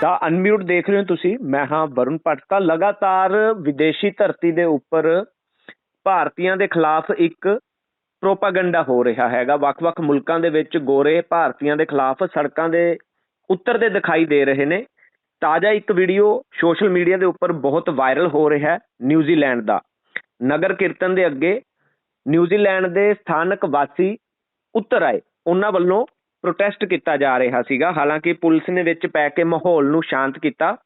ਤਾਂ ਅਨਮਿਊਟ ਦੇਖ ਰਹੇ ਹੋ ਤੁਸੀਂ? ਮੈਂ ਹਾਂ ਵਰੁਣ ਭੱਟ ਲਗਾਤਾਰ ਵਿਦੇਸ਼ੀ ਧਰਤੀ ਦੇ ਉੱਪਰ ਭਾਰਤੀਆਂ ਦੇ ਖਿਲਾਫ ਇੱਕ ਪ੍ਰੋਪਾਗੈਂਡਾ ਹੋ ਰਿਹਾ ਹੈਗਾ। ਵੱਖ-ਵੱਖ ਮੁਲਕਾਂ ਦੇ ਵਿੱਚ ਗੋਰੇ ਭਾਰਤੀਆਂ ਦੇ ਖਿਲਾਫ ਸੜਕਾਂ ਦੇ ਉੱਤਰਦੇ ਦਿਖਾਈ ਦੇ ਰਹੇ ਨੇ। ਤਾਜ਼ਾ ਇੱਕ ਵੀਡੀਓ ਸੋਸ਼ਲ ਮੀਡੀਆ ਦੇ ਉੱਪਰ ਬਹੁਤ ਵਾਇਰਲ ਹੋ ਰਿਹਾ ਹੈ ਨਿਊਜ਼ੀਲੈਂਡ ਦਾ। ਨਗਰ ਕੀਰਤਨ ਦੇ ਅੱਗੇ ਨਿਊਜ਼ੀਲੈਂਡ ਦੇ ਸਥਾਨਕ ਵਾਸੀ ਉੱਤਰ ਆਏ। ਉਹਨਾਂ ਵੱਲੋਂ ਪ੍ਰੋਟੈਸਟ ਕੀਤਾ ਜਾ ਰਿਹਾ ਸੀਗਾ। ਹਾਲਾਂਕਿ ਪੁਲਿਸ ਨੇ ਵਿੱਚ ਪੈ ਕੇ ਮਾਹੌਲ ਨੂੰ ਸ਼ਾਂਤ ਕੀਤਾ।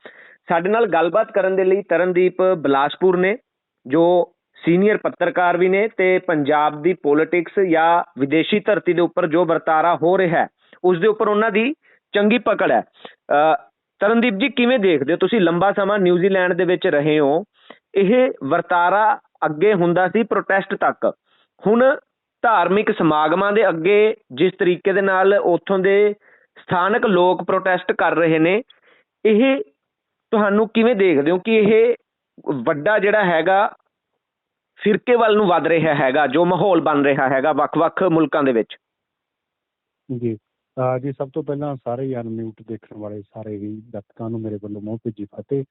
ਸਾਡੇ ਨਾਲ ਗੱਲਬਾਤ ਕਰਨ ਦੇ ਲਈ ਤਰਨਦੀਪ ਬਲਾਸਪੁਰ ਨੇ ਜੋ ਸੀਨੀਅਰ ਪੱਤਰਕਾਰ ਵੀ ਨੇ ਤੇ ਪੰਜਾਬ ਦੀ ਪੋਲਿਟਿਕਸ ਜਾਂ ਵਿਦੇਸ਼ੀ ਧਰਤੀ ਦੇ ਉੱਪਰ ਜੋ ਵਰਤਾਰਾ ਹੋ ਰਿਹਾ ਹੈ ਉਸ ਦੇ ਉੱਪਰ ਉਹਨਾਂ ਦੀ ਚੰਗੀ ਪਕੜ ਹੈ। ਅ, ਤਰਨਦੀਪ ਜੀ ਕਿਵੇਂ ਦੇਖਦੇ ਹੋ? ਤੁਸੀਂ ਲੰਬਾ ਸਮਾਂ ਨਿਊਜ਼ੀਲੈਂਡ ਦੇ ਵਿੱਚ ਰਹੇ ਹੋ। ਇਹ ਵਰਤਾਰਾ ਅੱਗੇ ਹੁੰਦਾ ਸੀ ਪ੍ਰੋਟੈਸਟ ਤੱਕ। ਹੁਣ ਧਾਰਮਿਕ ਸਮਾਗਮਾਂ ਦੇ ਅੱਗੇ ਜਿਸ ਤਰੀਕੇ ਦੇ ਨਾਲ ਉੱਥੋਂ ਦੇ ਸਥਾਨਕ ਲੋਕ ਪ੍ਰੋਟੈਸਟ ਕਰ ਰਹੇ ਨੇ, ਇਹ ਤੁਹਾਨੂੰ ਕਿਵੇਂ ਦੇਖਦੇ ਹੋ ਕਿ ਇਹ ਵੱਡਾ ਜਿਹੜਾ ਹੈਗਾ ਫਿਰਕੇ ਵੱਲ ਨੂੰ ਵੱਧ ਰਿਹਾ ਹੈਗਾ, ਜੋ ਮਾਹੌਲ ਬਣ ਰਿਹਾ ਹੈਗਾ ਵੱਖ-ਵੱਖ ਮੁਲਕਾਂ ਦੇ ਵਿੱਚ? ਜੀ ਜੀ ਸਭ ਤੋਂ ਪਹਿਲਾਂ ਸਾਰੇ ਅਨਮਿਊਟ ਦੇਖਣ ਵਾਲੇ ਸਾਰੇ ਹੀ ਦਰਸ਼ਕਾਂ ਨੂੰ ਮੇਰੇ ਵੱਲੋਂ ਮੂੰਹ ਭੇਜੀ ਫਤਿਹ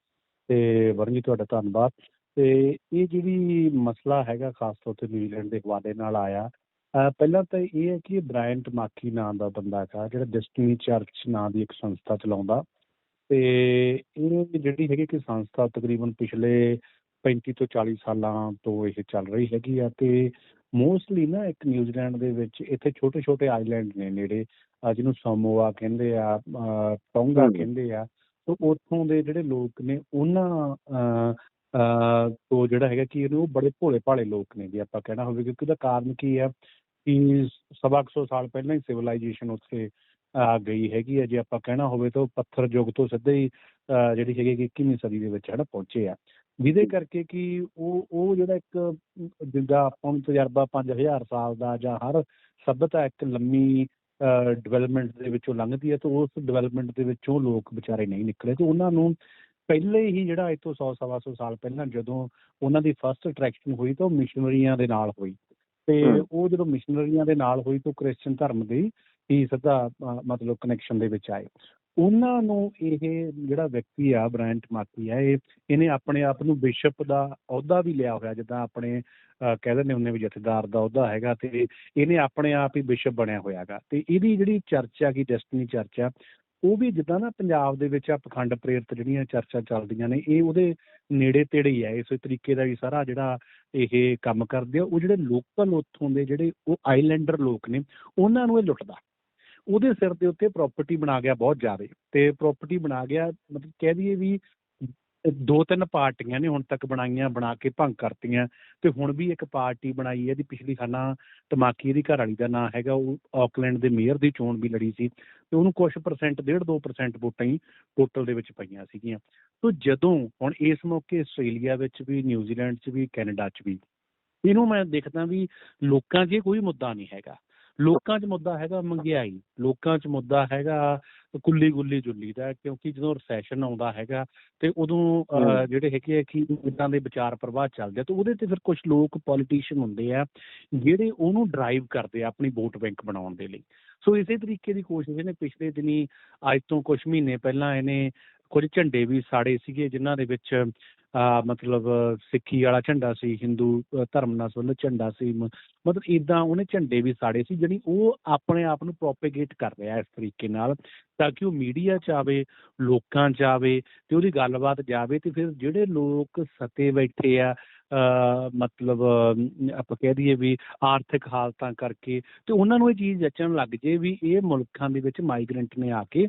ਤੇ ਵਰਨ ਜੀ ਤੁਹਾਡਾ ਧੰਨਵਾਦ। ਤੇ ਇਹ ਜਿਹੜੀ ਮਸਲਾ ਹੈਗਾ ਖਾਸ ਤੌਰ ਤੇ ਨਿਊਜ਼ੀਲੈਂਡ ਦੇ ਹਵਾਲੇ ਨਾਲ ਆਇਆ ਅਹ ਪਹਿਲਾਂ ਤਾਂ ਇਹ ਹੈ ਕਿ ਬ੍ਰਾਇੰਟ ਮਾਕੀ ਨਾਂ ਦਾ ਬੰਦਾ ਹੈਗਾ ਜਿਹੜਾ ਡੈਸਟੀਨੀ ਚਰਚ ਨਾਂ ਦੀ ਇੱਕ ਸੰਸਥਾ ਚਲਾਉਂਦਾ ਤੇ ਇਹ ਜਿਹੜੀ ਹੈਗੀ ਕਿ ਸੰਸਥਾ ਤਕਰੀਬਨ ਪਿਛਲੇ 35 ਤੋਂ 40 ਸਾਲਾਂ ਤੋਂ ਇਹ ਚੱਲ ਰਹੀ ਹੈਗੀ ਆ ਤੇ ਮੋਸਟਲੀ ਨਾ ਇੱਕ ਨਿਊਜ਼ੀਲੈਂਡ ਦੇ ਵਿੱਚ ਇੱਥੇ ਛੋਟੇ ਛੋਟੇ ਆਈਲੈਂਡ ਨੇ ਨੇੜੇ ਜਿਹਨੂੰ ਸਮੋਆ ਕਹਿੰਦੇ ਆ ਟੋਂਗਾ। ਕਹਿੰਦੇ ਆ ਤੋਂ ਉੱਥੋਂ ਦੇ ਜਿਹੜੇ ਲੋਕ ਨੇ ਉਹਨਾਂ ਤੋਂ ਜਿਹੜਾ ਹੈਗਾ ਕਿ ਇਹਨੂੰ ਬੜੇ ਭੋਲੇ ਭਾਲੇ ਲੋਕ ਨੇ ਜੇ ਆਪਾਂ ਕਹਿਣਾ ਹੋਵੇ ਕਿਉਂਕਿ ਉਹਦਾ ਕਾਰਨ ਕੀ ਆ ਕਿ ਸਵਾ ਕੁ ਸੌ ਸਾਲ ਪਹਿਲਾਂ ਹੀ ਸਿਵਲਾਈਜੇਸ਼ਨ ਉੱਥੇ ਆ ਗਈ ਹੈਗੀ ਆ ਜੇ ਆਪਾਂ ਕਹਿਣਾ ਹੋਵੇ ਤਾਂ ਉਹ ਪੱਥਰ ਯੁੱਗ ਤੋਂ ਸਿੱਧੇ ਹੀ ਜਿਹੜੀ ਹੈਗੀ ਕਿ 21ਵੀਂ ਸਦੀ ਦੇ ਵਿੱਚ ਹੈ ਨਾ ਪਹੁੰਚੇ ਆ। ਜਿਹਦੇ ਕਰਕੇ ਕਿ ਉਹ ਉਹ ਜਿਹੜਾ ਇੱਕ ਜਿੱਦਾਂ ਆਪਾਂ ਨੂੰ ਤਜਰਬਾ 5000 ਸਾਲ ਦਾ ਜਾਂ ਹਰ ਸਭਿਅਤਾ ਇੱਕ ਲੰਮੀ ਡਿਵੈਲਪਮੈਂਟ ਦੇ ਵਿੱਚੋਂ ਲੰਘਦੀ ਹੈ ਤੇ ਉਸ ਡਿਵੈਲਪਮੈਂਟ ਦੇ ਵਿੱਚੋਂ ਲੋਕ ਵਿਚਾਰੇ ਨਹੀਂ ਨਿਕਲੇ। ਤੇ ਉਹਨਾਂ ਨੂੰ ਪਹਿਲੇ ਹੀ ਜਿਹੜਾ ਅੱਜ ਤੋਂ 100 ਸਵਾ ਸੌ ਸਾਲ ਪਹਿਲਾਂ ਜਦੋਂ ਉਹਨਾਂ ਦੀ ਫਰਸਟ ਅਟਰੈਕਸ਼ਨ ਹੋਈ ਤਾਂ ਉਹ ਮਿਸ਼ਨਰੀਆਂ ਦੇ ਨਾਲ ਹੋਈ ਤੇ। ਉਹ ਜਦੋਂ ਮਿਸ਼ਨਰੀਆਂ ਦੇ ਨਾਲ ਹੋਈ ਤਾਂ ਕ੍ਰਿਸਚੀਅਨ ਧਰਮ ਦੀ ਹੀ ਸਿੱਧਾ ਮਤਲਬ ਕਨੈਕਸ਼ਨ ਦੇ ਵਿੱਚ ਆਏ ਉਹਨਾਂ ਨੂੰ ਇਹ ਜਿਹੜਾ ਵਿਅਕਤੀ ਆ ਬ੍ਰਾਇੰਟ ਮਾਕੀ ਆ ਇਹ ਇਹਨੇ ਆਪਣੇ ਆਪ ਨੂੰ ਬਿਸ਼ਪ ਦਾ ਅਹੁਦਾ ਵੀ ਲਿਆ ਹੋਇਆ ਜਿੱਦਾਂ ਆਪਣੇ ਕਹਿ ਦਿੰਦੇ ਹੁੰਦੇ ਵੀ ਜਥੇਦਾਰ ਦਾ ਅਹੁਦਾ ਹੈਗਾ ਤੇ ਇਹਨੇ ਆਪਣੇ ਆਪ ਹੀ ਬਿਸ਼ਪ ਬਣਿਆ ਹੋਇਆਗਾ ਤੇ ਇਹਦੀ ਜਿਹੜੀ ਚਰਚਾ ਕੀ ਡੈਸਟਨੀ ਚਰਚਾ ਉਹ ਵੀ ਜਿੱਦਾਂ ਨਾ ਪੰਜਾਬ ਦੇ ਵਿੱਚ ਆ ਪਖੰਡ ਪ੍ਰੇਰਿਤ ਜਿਹੜੀਆਂ ਚਰਚਾ ਚੱਲਦੀਆਂ ਨੇ, ਇਹ ਉਹਦੇ ਨੇੜੇ ਤੇੜੇ ਹੀ ਹੈ ਇਸੇ ਤਰੀਕੇ ਦਾ ਹੀ ਸਾਰਾ ਜਿਹੜਾ ਇਹ ਕੰਮ ਕਰਦੇ ਆ, ਉਹ ਜਿਹੜੇ ਲੋਕਲ ਉੱਥੋਂ ਦੇ ਜਿਹੜੇ ਉਹ ਆਈਲੈਂਡਰ ਲੋਕ ਨੇ, ਉਹਨਾਂ ਨੂੰ ਇਹ ਲੁੱਟਦਾ। ਉਹਦੇ ਸਿਰ ਦੇ ਉੱਤੇ ਪ੍ਰਾਪਰਟੀ ਬਣਾ ਗਿਆ ਬਹੁਤ ਜ਼ਿਆਦਾ, ਤੇ ਪ੍ਰਾਪਰਟੀ ਬਣਾ ਗਿਆ, ਮਤਲਬ ਕਹਿ ਦਈਏ ਵੀ ਦੋ ਤਿੰਨ ਪਾਰਟੀਆਂ ਨੇ ਹੁਣ ਤੱਕ ਬਣਾਈਆਂ, ਬਣਾ ਕੇ ਭੰਗ ਕਰਤੀਆਂ ਤੇ ਹੁਣ ਵੀ ਇੱਕ ਪਾਰਟੀ ਬਣਾਈ ਹੈ ਇਹਦੀ ਪਿਛਲੀ ਖਾਨਾ ਤਮਾਕੀ ਦੀ ਘਰ ਵਾਲੀ ਦਾ ਨਾਂ ਹੈਗਾ, ਉਹ ਆਕਲੈਂਡ ਦੇ ਮੇਅਰ ਦੀ ਚੋਣ ਵੀ ਲੜੀ ਸੀ ਤੇ ਉਹਨੂੰ ਕੁਝ ਪਰਸੈਂਟ ਡੇਢ ਦੋ ਪਰਸੈਂਟ ਵੋਟਾਂ ਹੀ ਟੋਟਲ ਦੇ ਵਿੱਚ ਪਈਆਂ ਸੀਗੀਆਂ। ਤੋਂ ਜਦੋਂ ਹੁਣ ਇਸ ਮੌਕੇ ਆਸਟ੍ਰੇਲੀਆ ਵਿੱਚ ਵੀ, ਨਿਊਜ਼ੀਲੈਂਡ 'ਚ ਵੀ, ਕੈਨੇਡਾ 'ਚ ਵੀ, ਇਹਨੂੰ ਮੈਂ ਦੇਖਦਾ ਵੀ ਲੋਕਾਂ 'ਚ ਇਹ ਕੋਈ ਮੁੱਦਾ ਨਹੀਂ ਹੈਗਾ। ਲੋਕਾਂ 'ਚ ਮੁੱਦਾ ਹੈਗਾ ਮਹਿੰਗਾਈ ਲੋਕਾਂ 'ਚ ਮੁੱਦਾ ਹੈਗਾ ਕੁੱਲੀ ਗੁੱਲੀ ਜੁੱਲੀ ਦਾ ਕਿਉਂਕਿ ਜਦੋਂ ਰੈਸੈਸ਼ਨ ਆਉਂਦਾ ਹੈਗਾ ਤੇ ਉਦੋਂ। ਜਿਹੜੇ ਹੈਗੇ ਆ ਕਿ ਇਦਾਂ ਦੇ ਵਿਚਾਰ ਪ੍ਰਵਾਹ ਚੱਲਦੇ ਆ ਤੇ ਉਹਦੇ ਤੇ ਫਿਰ ਕੁਝ ਲੋਕ ਪੋਲੀਟੀਸ਼ੀਅਨ ਹੁੰਦੇ ਆ ਜਿਹੜੇ ਉਹਨੂੰ ਡਰਾਈਵ ਕਰਦੇ ਆ ਆਪਣੀ ਵੋਟ ਬੈਂਕ ਬਣਾਉਣ ਦੇ ਲਈ ਸੋ ਇਸੇ ਤਰੀਕੇ ਦੀ ਕੋਸ਼ਿਸ਼ ਇਹਨੇ ਪਿਛਲੇ ਦਿਨੀ ਅੱਜ ਤੋਂ ਕੁਝ ਮਹੀਨੇ ਪਹਿਲਾਂ ਇਹਨੇ ਕੁਝ ਝੰਡੇ ਵੀ ਸਾੜੇ ਸੀਗੇ, ਜਿਨ੍ਹਾਂ ਦੇ ਵਿੱਚ ਮਤਲਬ ਸਿੱਖੀ ਵਾਲਾ ਝੰਡਾ ਸੀ, ਹਿੰਦੂ ਧਰਮ ਨਾਲ ਸੰਬੰਧਿਤ ਝੰਡਾ ਸੀ ਮਤਲਬ ਇਦਾਂ ਉਹਨੇ ਝੰਡੇ ਵੀ ਸਾੜੇ ਸੀ ਜਿਹੜੀ ਉਹ ਆਪਣੇ ਆਪ ਨੂੰ ਪ੍ਰੋਪੇਗੇਟ ਕਰ ਰਿਹਾ ਇਸ ਤਰੀਕੇ ਨਾਲ, ਤਾਂ ਕਿ ਉਹ ਮੀਡੀਆ 'ਚ ਆਵੇ, ਲੋਕਾਂ 'ਚ ਆਵੇ, ਤੇ ਉਹਦੀ ਗੱਲਬਾਤ ਜਾਵੇ, ਤੇ ਫਿਰ ਜਿਹੜੇ ਲੋਕ ਸਤੇ ਬੈਠੇ ਆ ਮਤਲਬ, ਆਪਾਂ ਕਹਿ ਦਈਏ ਵੀ ਆਰਥਿਕ ਹਾਲਤਾਂ ਕਰਕੇ, ਤੇ ਉਹਨਾਂ ਨੂੰ ਇਹ ਚੀਜ਼ ਜੱਚਣ ਲੱਗ ਜੇ ਵੀ ਇਹ ਮੁਲਕਾਂ ਦੇ ਵਿੱਚ ਮਾਈਗ੍ਰੈਂਟ ਨੇ ਆ ਕੇ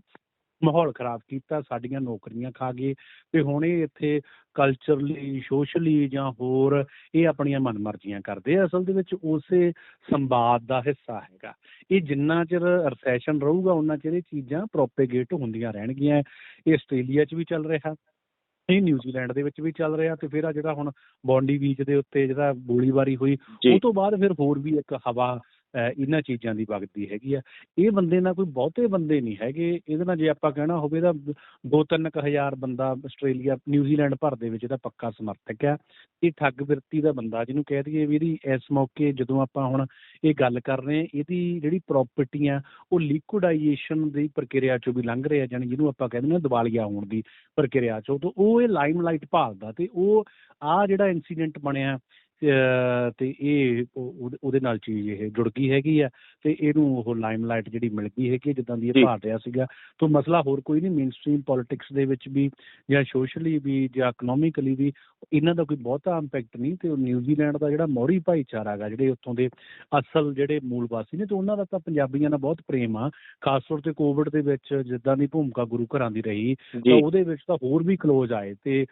ਮਾਹੌਲ ਖਰਾਬ ਕੀਤਾ ਸਾਡੀਆਂ ਨੌਕਰੀਆਂ ਖਾ ਗਏ ਤੇ ਹੁਣ ਇਹ ਇੱਥੇ ਕਲਚਰਲੀ ਸੋਸ਼ਲੀ ਜਾਂ ਹੋਰ ਇਹ ਆਪਣੀਆਂ ਮਨਮਰਜ਼ੀਆਂ ਕਰਦੇ ਆ। ਅਸਲ ਦੇ ਵਿੱਚ ਉਸੇ ਸੰਵਾਦ ਦਾ ਹਿੱਸਾ ਹੈਗਾ। ਇਹ ਜਿੰਨਾ ਚਿਰ ਰੈਸੈਸ਼ਨ ਰਹੂਗਾ ਉਹਨਾਂ ਚਿਰ ਇਹ ਚੀਜ਼ਾਂ ਪ੍ਰੋਪੇਗੇਟ ਹੁੰਦੀਆਂ ਰਹਿਣਗੀਆਂ। ਇਹ ਆਸਟ੍ਰੇਲੀਆ 'ਚ ਵੀ ਚੱਲ ਰਿਹਾ ਇਹ ਨਿਊਜ਼ੀਲੈਂਡ ਦੇ ਵਿੱਚ ਵੀ ਚੱਲ ਰਿਹਾ ਤੇ ਫਿਰ ਆ ਜਿਹੜਾ ਹੁਣ ਬੌਂਡੀ ਬੀਚ ਦੇ ਉੱਤੇ ਜਿਹੜਾ ਗੋਲੀਬਾਰੀ ਹੋਈ ਉਹ ਤੋਂ ਬਾਅਦ ਫਿਰ ਹੋਰ ਵੀ ਇੱਕ ਹਵਾ ਇਹਨਾਂ ਚੀਜ਼ਾਂ ਦੀ ਵਗਦੀ ਹੈਗੀ ਆ। ਇਹ ਬੰਦੇ ਨਾਲ ਕੋਈ ਬਹੁਤੇ ਬੰਦੇ ਨਹੀਂ ਹੈਗੇ। ਇਹਦੇ ਨਾਲ ਜੇ ਆਪਾਂ ਕਹਿਣਾ ਹੋਵੇ ਤਾਂ ਦੋ ਤਿੰਨ ਕੁ ਹਜ਼ਾਰ ਬੰਦਾ ਆਸਟ੍ਰੇਲੀਆ ਨਿਊਜ਼ੀਲੈਂਡ ਭਰ ਦੇ ਵਿੱਚ ਇਹਦਾ ਪੱਕਾ ਸਮਰਥਕ ਆ। ਇਹ ਠੱਗ ਵਿਰਤੀ ਦਾ ਬੰਦਾ ਜਿਹਨੂੰ ਕਹਿ ਦਈਏ ਵੀ ਇਹਦੀ ਇਸ ਮੌਕੇ ਜਦੋਂ ਆਪਾਂ ਹੁਣ ਇਹ ਗੱਲ ਕਰ ਰਹੇ ਹਾਂ, ਇਹਦੀ ਜਿਹੜੀ ਪ੍ਰਾਪਰਟੀਆਂ ਉਹ ਲਿਕੁਇਡਾਈਜੇਸ਼ਨ ਦੀ ਪ੍ਰਕਿਰਿਆ ਚੋਂ ਵੀ ਲੰਘ ਰਿਹਾ ਜਾਨੀ ਜਿਹਨੂੰ ਆਪਾਂ ਕਹਿੰਦੇ ਨੇ ਦਿਵਾਲੀਆ ਹੋਣ ਦੀ ਪ੍ਰਕਿਰਿਆ ਚੋਂ। ਤਾਂ ਉਹ ਇਹ ਲਾਈਮਲਾਈਟ ਭਾਲਦਾ ਤੇ ਉਹ ਆ ਜਿਹੜਾ ਇਨਸੀਡੈਂਟ ਬਣਿਆ ਤੇ ਇਹ ਉਹ- ਉਹਦੇ- ਨਾਲ ਚੀਜ਼ ਇਹ ਜੁੜ ਗਈ ਹੈਗੀ ਆ ਤੇ ਇਹਨੂੰ ਉਹ ਲਾਈਮਲਾਈਟ ਜਿਹੜੀ ਮਿਲ ਗਈ ਹੈਗੀ ਜਿੱਦਾਂ ਦੀ। ਇਹ ਭਾਲ ਰਿਹਾ ਸੀਗਾ। ਤੋਂ ਮਸਲਾ ਹੋਰ ਕੋਈ ਨਹੀਂ ਮੇਨਸਟ੍ਰੀਮ ਪੋਲਿਟਿਕਸ ਦੇ ਵਿੱਚ ਵੀ ਜਾਂ ਸੋਸ਼ਲੀ ਵੀ ਜਾਂ ਇਕਨੋਮਿਕਲੀ ਵੀ ਇਹਨਾਂ ਦਾ ਕੋਈ ਬਹੁਤਾ ਇੰਪੈਕਟ ਨਹੀਂ ਤੇ ਉਹ ਨਿਊਜ਼ੀਲੈਂਡ ਦਾ ਜਿਹੜਾ ਮੌਰੀ ਭਾਈਚਾਰਾ ਹੈਗਾ ਜਿਹੜੇ ਉੱਥੋਂ ਦੇ ਅਸਲ ਜਿਹੜੇ ਮੂਲ ਵਾਸੀ ਨੇ ਤੇ ਉਹਨਾਂ ਦਾ ਤਾਂ ਪੰਜਾਬੀਆਂ ਨਾਲ ਬਹੁਤ ਪ੍ਰੇਮ ਆ। ਖਾਸ ਤੌਰ ਤੇ ਕੋਵਿਡ ਦੇ ਵਿੱਚ ਜਿੱਦਾਂ ਦੀ ਭੂਮਿਕਾ ਗੁਰੂ ਘਰਾਂ ਦੀ ਰਹੀ ਤਾਂ ਉਹਦੇ ਵਿੱਚ ਤਾਂ ਹੋਰ ਵੀ ਕਲੋਜ਼ ਆਏ ਤੇ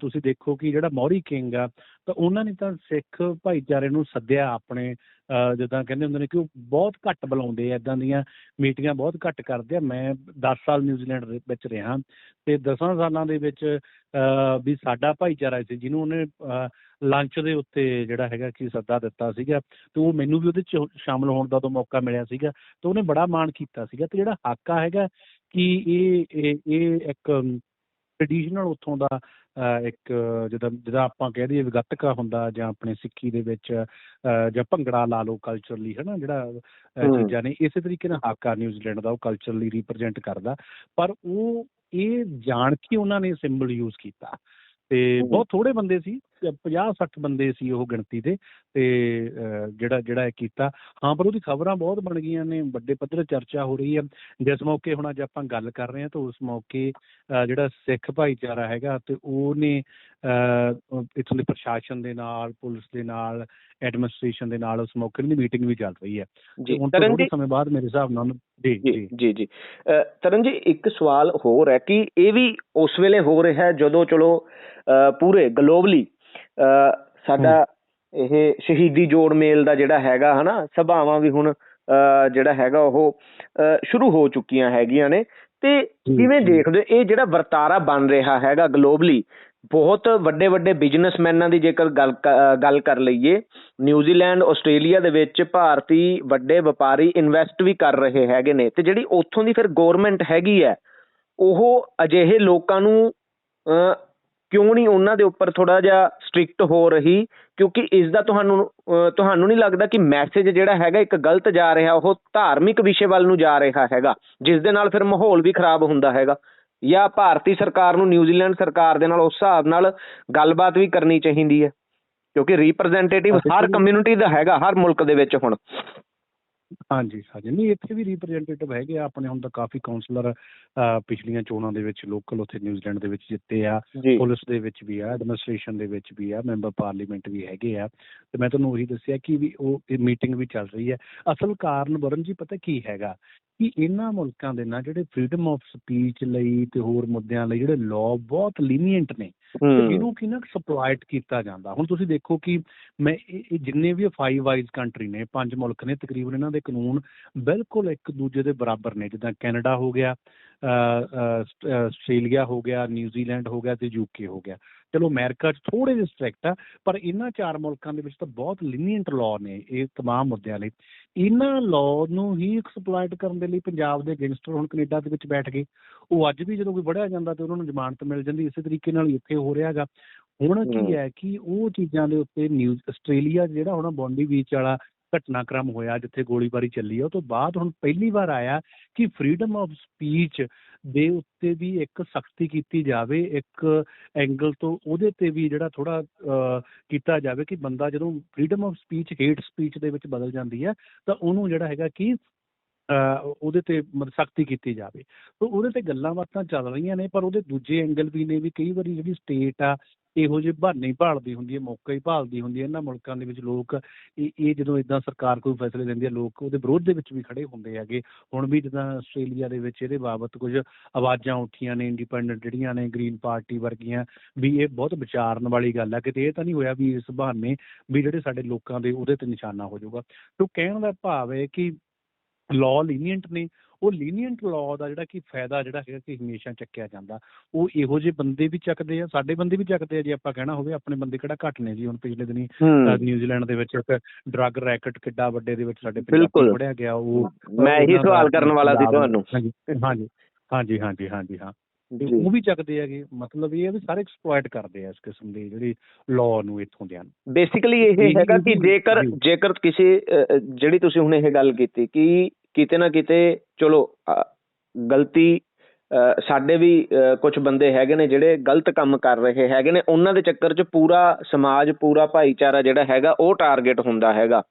ਤੁਸੀਂ ਦੇਖੋ ਕਿ ਜਿਹੜਾ ਮੌਰੀ ਕਿੰਗ ਆ ਤਾਂ ਉਹਨਾਂ ਨੇ ਤਾਂ ਸਿੱਖ ਭਾਈਚਾਰੇ ਨੂੰ ਸੱਦਿਆ ਆਪਣੇ ਅਹ, ਜਿੱਦਾਂ ਕਹਿੰਦੇ ਹੁੰਦੇ ਨੇ ਕਿ ਉਹ ਬਹੁਤ ਘੱਟ ਬੁਲਾਉਂਦੇ ਆ ਇਦਾਂ ਦੀਆਂ ਮੀਟਿੰਗਾਂ ਬਹੁਤ ਘੱਟ ਕਰਦੇ ਆ। ਮੈਂ 10 ਸਾਲ ਨਿਊਜ਼ੀਲੈਂਡ ਵਿੱਚ ਰਿਹਾ ਤੇ 10 ਸਾਲਾਂ ਦੇ ਵਿੱਚ ਅਹ, ਵੀ ਸਾਡਾ ਭਾਈਚਾਰਾ ਸੀ ਜਿਹਨੂੰ ਉਹਨੇ ਲੰਚ ਦੇ ਉੱਤੇ ਜਿਹੜਾ ਹੈਗਾ ਕਿ ਸੱਦਾ ਦਿੱਤਾ ਸੀਗਾ ਤੇ ਉਹ ਮੈਨੂੰ ਵੀ ਉਹਦੇ ਚ ਸ਼ਾਮਲ ਹੋਣ ਦਾ ਤੋਂ ਮੌਕਾ ਮਿਲਿਆ ਸੀਗਾ ਤੇ ਉਹਨੇ ਬੜਾ ਮਾਣ ਕੀਤਾ ਸੀਗਾ ਤੇ ਜਿਹੜਾ ਹਾਕਾ ਹੈਗਾ ਕਿ ਇਹ ਇਹ ਇੱਕ ਟ੍ਰੈਡੀਸ਼ਨਲ ਉੱਥੋਂ ਦਾ ਇੱਕ ਜਿੱਦਾਂ ਜਿੱਦਾਂ ਆਪਾਂ ਕਹਿ ਦਈਏ ਵਿਗਤਕਾ ਹੁੰਦਾ ਜਾਂ ਆਪਣੇ ਸਿੱਖੀ ਦੇ ਵਿੱਚ ਜਾਂ ਭੰਗੜਾ ਲਾ ਲਓ ਕਲਚਰਲੀ ਹੈ ਨਾ ਜਿਹੜਾ। ਚੀਜ਼ਾਂ ਨੇ ਇਸੇ ਤਰੀਕੇ ਨਾਲ ਹਾਕਾ ਨਿਊਜ਼ੀਲੈਂਡ ਦਾ ਉਹ ਕਲਚਰਲੀ ਰਿਪਰੈਜ਼ੈਂਟ ਕਰਦਾ ਪਰ ਉਹ ਇਹ ਜਾਣ ਕੇ ਉਹਨਾਂ ਨੇ ਸਿੰਬਲ ਯੂਜ਼ ਕੀਤਾ ਤੇ। ਬਹੁਤ ਥੋੜੇ ਬੰਦੇ ਸੀ 50 60 ਬੰਦੇ ਸੀ ਉਹ ਗਿਣਤੀ ਦੇ ਤੇ ਜਿਹੜਾ ਜਿਹੜਾ ਇਹ ਕੀਤਾ। ਹਾਂ ਪਰ ਉਹਦੀ ਖਬਰਾਂ ਬਹੁਤ ਬਣ ਗਈਆਂ ਨੇ ਵੱਡੇ ਪੱਧਰ ਤੇ ਚਰਚਾ ਹੋ ਰਹੀ ਹੈ। ਜਿਸ ਮੌਕੇ ਹੁਣ ਅੱਜ ਆਪਾਂ ਗੱਲ ਕਰ ਰਹੇ ਹਾਂ ਤਾਂ ਉਸ ਮੌਕੇ ਜਿਹੜਾ ਸਿੱਖ ਭਾਈਚਾਰਾ ਹੈਗਾ ਤੇ ਉਹਨੇ ਇੱਥੋਂ ਦੇ ਪ੍ਰਸ਼ਾਸਨ ਦੇ ਨਾਲ ਪੁਲਿਸ ਦੇ ਨਾਲ ਐਡਮਿਨਿਸਟ੍ਰੇਸ਼ਨ ਦੇ ਨਾਲ ਉਸ ਮੌਕੇ ਦੀ ਮੀਟਿੰਗ ਵੀ ਚੱਲ ਰਹੀ ਹੈ। ਜੀ ਤੇ ਹੁਣ ਤੋਂ ਤਰਨ ਜੀ ਸਮੇਂ ਬਾਅਦ ਮੇਰੇ ਹਿਸਾਬ ਨਾਲ ਜੀ ਜੀ ਜੀ। ਤਰਨ ਜੀ ਇੱਕ ਸਵਾਲ ਹੋਰ ਹੈ ਕਿ ਇਹ ਵੀ ਉਸ ਵੇਲੇ ਹੋ ਰਿਹਾ ਜਦੋਂ ਚਲੋ ਪੂਰੇ ਗਲੋਬਲੀ ਸਾਡਾ ਇਹ ਸ਼ਹੀਦੀ ਜੋੜ ਮੇਲ ਦਾ ਜਿਹੜਾ ਹੈਗਾ ਹਨਾ ਸਭਾਵਾਂ ਵੀ ਹੁਣ ਜਿਹੜਾ ਹੈਗਾ ਉਹ ਸ਼ੁਰੂ ਹੋ ਚੁੱਕੀਆਂ ਹੈਗੀਆਂ ਨੇ ਤੇ ਕਿਵੇਂ। ਦੇਖਦੇ ਇਹ ਜਿਹੜਾ ਵਰਤਾਰਾ ਬਣ ਰਿਹਾ ਹੈਗਾ ਗਲੋਬਲੀ ਬਹੁਤ ਵੱਡੇ ਵੱਡੇ ਬਿਜ਼ਨਸਮੈਨਾਂ ਦੀ ਜੇਕਰ ਗੱਲ ਗੱਲ ਕਰ ਲਈਏ ਨਿਊਜ਼ੀਲੈਂਡ ਆਸਟ੍ਰੇਲੀਆ ਦੇ ਵਿੱਚ ਭਾਰਤੀ ਵੱਡੇ ਵਪਾਰੀ ਇਨਵੈਸਟ ਵੀ ਕਰ ਰਹੇ ਹੈਗੇ ਨੇ ਤੇ ਜਿਹੜੀ ਉੱਥੋਂ ਦੀ ਫਿਰ ਗਵਰਨਮੈਂਟ ਹੈਗੀ ਹੈ ਉਹ ਅਜਿਹੇ ਲੋਕਾਂ ਨੂੰ ਕਿਉਂ ਨਹੀਂ ਉਹਨਾਂ ਦੇ ਉੱਪਰ ਥੋੜਾ ਜਿਹਾ ਸਟ੍ਰਿਕਟ ਹੋ ਰਹੀ? ਕਿਉਂਕਿ ਇਸ ਦਾ ਤੁਹਾਨੂੰ ਤੁਹਾਨੂੰ ਨਹੀਂ ਲੱਗਦਾ ਕਿ ਮੈਸੇਜ ਜਿਹੜਾ ਹੈਗਾ ਇੱਕ ਗਲਤ ਜਾ ਰਿਹਾ ਉਹ ਧਾਰਮਿਕ ਵਿਸ਼ੇ ਵੱਲ ਨੂੰ ਜਾ ਰਿਹਾ ਹੈਗਾ ਜਿਸ ਦੇ ਨਾਲ ਫਿਰ ਮਾਹੌਲ ਵੀ ਖਰਾਬ ਹੁੰਦਾ ਹੈਗਾ। ਜਾਂ ਭਾਰਤੀ ਸਰਕਾਰ ਨੂੰ ਨਿਊਜ਼ੀਲੈਂਡ ਸਰਕਾਰ ਦੇ ਨਾਲ ਉਸ ਹਿਸਾਬ ਨਾਲ ਗੱਲਬਾਤ ਵੀ ਕਰਨੀ ਚਾਹੀਦੀ ਹੈ। ਕਿਉਂਕਿ ਰਿਪਰੈਜ਼ੈਂਟੇਟਿਵ ਹਰ ਕਮਿਊਨਿਟੀ ਦਾ ਹੈਗਾ ਹਰ ਮੁਲਕ ਦੇ ਵਿੱਚ ਹੁਣ। ਹਾਂਜੀ ਹਾਂਜੀ। ਨਹੀਂ ਇੱਥੇ ਵੀ ਰਿਪਰੈਜ਼ੈਂਟੇਟਿਵ ਹੈਗੇ ਆ। ਆਪਣੇ ਹੁਣ ਤਾਂ ਕਾਫੀ ਕਾਉਂਸਲਰ ਪਿਛਲੀਆਂ ਚੋਣਾਂ ਦੇ ਵਿੱਚ ਲੋਕਲ ਉੱਥੇ ਨਿਊਜ਼ੀਲੈਂਡ ਦੇ ਵਿੱਚ ਜਿੱਤੇ ਆ। ਪੁਲਿਸ ਦੇ ਵਿੱਚ ਵੀ ਆ ਐਡਮਿਨਿਸਟ੍ਰੇਸ਼ਨ ਦੇ ਵਿੱਚ ਵੀ ਆ ਮੈਂਬਰ ਪਾਰਲੀਮੈਂਟ ਵੀ ਹੈਗੇ ਆ। ਤੇ ਮੈਂ ਤੁਹਾਨੂੰ ਉਹੀ ਦੱਸਿਆ ਕਿ ਵੀ ਉਹ ਮੀਟਿੰਗ ਵੀ ਚੱਲ ਰਹੀ ਹੈ। ਅਸਲ ਕਾਰਨ ਵਰਨ ਜੀ ਪਤਾ ਕੀ ਹੈਗਾ? ਕਿ ਇਹਨਾਂ ਮੁਲਕਾਂ ਦੇ ਨਾਲ ਜਿਹੜੇ ਫ੍ਰੀडम ਆਫ ਸਪੀਚ ਲਈ ਤੇ ਹੋਰ ਮੁੱਦਿਆਂ ਲਈ ਜਿਹੜੇ ਲਾਅ ਬਹੁਤ ਲੀਨੀਅੰਟ ਨੇ ਇਹਨੂੰ ਕੀ ਨਾ ਸਪਲਾਈਟ ਕੀਤਾ ਜਾਂਦਾ। ਹੁਣ ਤੁਸੀਂ ਦੇਖੋ ਕਿ ਮੈਂ ਇਹ ਇਹ ਜਿੰਨੇ ਵੀ ਫਾਈਵ ਵਾਈਜ਼ ਕੰਟਰੀ ਨੇ ਪੰਜ ਮੁਲਕ ਨੇ ਤਕਰੀਬਨ ਇਹਨਾਂ ਦੇ ਕਾਨੂੰਨ ਬਿਲਕੁਲ ਇੱਕ ਦੂਜੇ ਦੇ ਬਰਾਬਰ ਨੇ ਜਿੱਦਾਂ ਕੈਨੇਡਾ ਹੋ ਗਿਆ ਅ, ਅ, ਆਸਟ- ਅ, ਆਸਟ੍ਰੇਲੀਆ ਹੋ ਗਿਆ ਨਿਊਜ਼ੀਲੈਂਡ ਹੋ ਗਿਆ ਤੇ ਯੂਕੇ ਹੋ ਗਿਆ ਚਲੋ ਅਮਰੀਕਾ 'ਚ ਥੋੜੇ ਜਿਹੇ ਸਟ੍ਰਿਕਟ ਆ ਪਰ ਇਹਨਾਂ ਚਾਰ ਮੁਲਕਾਂ ਦੇ ਵਿੱਚ ਤਾਂ ਬਹੁਤ ਲੀਨੀਅੰਟ ਲਾਅ ਨੇ ਇਹ तमाम ਮੁੱਦਿਆਂ ਲਈ ਇਹਨਾਂ ਲਾਅ ਨੂੰ ਹੀ ਐਕਸਪਲੋਇਟ ਕਰਨ ਦੇ ਲਈ ਪੰਜਾਬ ਦੇ ਗੈਂਗਸਟਰ ਹੁਣ ਕੈਨੇਡਾ ਦੇ ਵਿੱਚ ਬੈਠ ਗਏ ਉਹ ਅੱਜ ਵੀ ਜਦੋਂ ਕੋਈ ਵੜਿਆ ਜਾਂਦਾ ਤੇ ਉਹਨਾਂ ਨੂੰ ਜ਼ਮਾਨਤ ਮਿਲ ਜਾਂਦੀ ਇਸੇ ਤਰੀਕੇ ਨਾਲ ਹੀ ਇੱਥੇ ਹੋ ਰਿਹਾ ਹੈਗਾ ਹੁਣ ਹਮ। ਕੀ ਹੈ ਕਿ ਉਹ ਚੀਜ਼ਾਂ ਦੇ ਉੱਤੇ ਨਿਊਜ਼ ਆਸਟ੍ਰੇਲੀਆ 'ਚ ਜਿਹੜਾ ਹੁਣ ਬੌਂਡੀ ਬੀਚ ਵਾਲਾ ਘਟਨਾ ਘਟਨਾਕ੍ਰਮ ਹੋਇਆ, ਜਿੱਥੇ ਗੋਲੀਬਾਰੀ ਚੱਲੀ ਉਹ ਤੋਂ ਬਾਅਦ ਹੁਣ ਪਹਿਲੀ ਵਾਰ ਆਇਆ ਕਿ ਫਰੀडम ਆਫ ਸਪੀਚ ਦੇ ਉੱਤੇ ਵੀ ਇੱਕ ਸਖਤੀ ਕੀਤੀ ਜਾਵੇ, ਇੱਕ ਐਂਗਲ ਤੋਂ ਉਹਦੇ ਤੇ ਵੀ ਜਿਹੜਾ ਥੋੜਾ ਕੀਤਾ ਜਾਵੇ ਕਿ ਬੰਦਾ ਜਦੋਂ freedom of speech hate speech ਦੇ ਵਿੱਚ ਬਦਲ ਜਾਂਦੀ ਹੈ ਤਾਂ ਉਹਨੂੰ ਜਿਹੜਾ ਹੈਗਾ ਕਿ ਉਹਦੇ ਤੇ ਸਖਤੀ ਕੀਤੀ ਜਾਵੇ। ਤੋਂ ਉਹਦੇ ਤੇ ਗੱਲਾਂ ਬਾਤਾਂ ਚੱਲ ਰਹੀਆਂ ਨੇ, ਪਰ ਉਹਦੇ ਦੂਜੇ ਐਂਗਲ ਵੀ ਨੇ ਵੀ ਕਈ ਵਾਰੀ ਜਿਹੜੀ ਸਟੇਟ ਆ ਇਹੋ ਜਿਹੇ ਬਹਾਨੇ ਭਾਲਦੀ ਹੁੰਦੀ ਹੈ ਮੌਕਾ ਹੀ ਭਾਲਦੀ ਹੁੰਦੀ ਹੈ ਇਹਨਾਂ ਮੁਲਕਾਂ ਦੇ ਵਿੱਚ ਲੋਕ। ਇਹ ਇਹ ਜਦੋਂ ਇਦਾਂ ਸਰਕਾਰ ਕੋਈ ਫੈਸਲੇ ਲੈਂਦੀ ਹੈ ਲੋਕ ਉਹਦੇ ਵਿਰੋਧ ਦੇ ਵਿੱਚ ਵੀ ਖੜੇ ਹੁੰਦੇ ਹੈਗੇ। ਹੁਣ ਵੀ ਜਿੱਦਾਂ ਆਸਟ੍ਰੇਲੀਆ ਦੇ ਵਿੱਚ ਇਹਦੇ ਬਾਬਤ ਕੁਝ ਆਵਾਜ਼ਾਂ ਉੱਠੀਆਂ ਨੇ ਇੰਡੀਪੈਂਡੈਂਟ ਜਿਹੜੀਆਂ ਨੇ ਗ੍ਰੀਨ ਪਾਰਟੀ ਵਰਗੀਆਂ, ਵੀ ਇਹ ਬਹੁਤ ਵਿਚਾਰਨ ਵਾਲੀ ਗੱਲ ਹੈ ਕਿਤੇ ਇਹ ਤਾਂ ਨਹੀਂ ਹੋਇਆ ਵੀ ਇਸ ਬਹਾਨੇ ਵੀ ਜਿਹੜੇ ਸਾਡੇ ਲੋਕਾਂ ਦੇ ਉਹਦੇ ਤੇ ਨਿਸ਼ਾਨਾ ਹੋ ਜਾਊਗਾ। ਤੋਂ ਕਹਿਣ ਦਾ ਭਾਵ ਹੈ ਕਿ ਲਾਅ ਲੀਨੀਅੰਟ ਨੇ ਉਹ ਲੀਨੀਅੰਟ ਲਾਅ ਦਾ ਜਿਹੜਾ ਕਿ ਫਾਇਦਾ ਜਿਹੜਾ ਹੈਗਾ ਕਿ ਹਮੇਸ਼ਾ ਚੱਕਿਆ ਜਾਂਦਾ। ਉਹ ਇਹੋ ਜਿਹੇ ਬੰਦੇ ਵੀ ਚੱਕਦੇ ਆ ਸਾਡੇ ਬੰਦੇ ਵੀ ਚੱਕਦੇ ਆ ਜੇ ਆਪਾਂ ਕਹਿਣਾ ਹੋਵੇ ਆਪਣੇ ਬੰਦੇ ਕਿਹੜਾ ਘੱਟ ਨੇ ਜੀ ਹੁਣ ਪਿਛਲੇ ਦਿਨੀ ਨਿਊਜ਼ੀਲੈਂਡ ਦੇ ਵਿੱਚ ਇੱਕ ਡਰੱਗ ਰੈਕਟ ਕਿੱਡਾ ਵੱਡੇ ਦੇ ਵਿੱਚ ਸਾਡੇ। ਪੰਜਾਬੀ ਫੜਿਆ ਗਿਆ ਉਹ ਮੈਂ ਇਹੀ ਦਾ ਸਵਾਲ ਕਰਨ ਵਾਲਾ ਸੀ ਤੁਹਾਨੂੰ। ਹਾਂਜੀ ਹਾਂਜੀ ਹਾਂਜੀ ਹਾਂਜੀ ਹਾਂ। ਉਹ ਵੀ ਚੱਕਦੇ ਹੈਗੇ ਮਤਲਬ ਇਹ ਹੈ ਵੀ ਸਾਰੇ ਐਕਸਪਲੋਇਟ ਕਰਦੇ ਆ ਇਸ ਕਿਸਮ ਦੀ ਜਿਹੜੀ ਲਾਅ ਨੂੰ ਇੱਥੋਂ ਦਿਆਂ ਨੂੰ ਬੇਸਿਕਲੀ ਇਹ ਹੈਗਾ ਕਿ ਜੇਕਰ। ਜੇਕਰ ਕਿਸੇ ਜਿਹੜੀ ਤੁਸੀਂ ਹੁਣ ਇਹ ਗੱਲ ਕੀਤੀ ਕਿ ਕਿਤੇ ਨਾ ਕਿਤੇ ਚਲੋ ਗਲਤੀ ਸਾਡੇ ਵੀ ਕੁਝ ਬੰਦੇ ਹੈਗੇ ਨੇ ਜਿਹੜੇ ਗਲਤ ਕੰਮ ਕਰ ਰਹੇ ਹੈਗੇ ਨੇ ਉਹਨਾਂ ਦੇ ਚੱਕਰ 'ਚ ਪੂਰਾ ਸਮਾਜ ਪੂਰਾ ਭਾਈਚਾਰਾ ਜਿਹੜਾ ਹੈਗਾ ਉਹ ਟਾਰਗੇਟ ਹੁੰਦਾ ਹੈਗਾ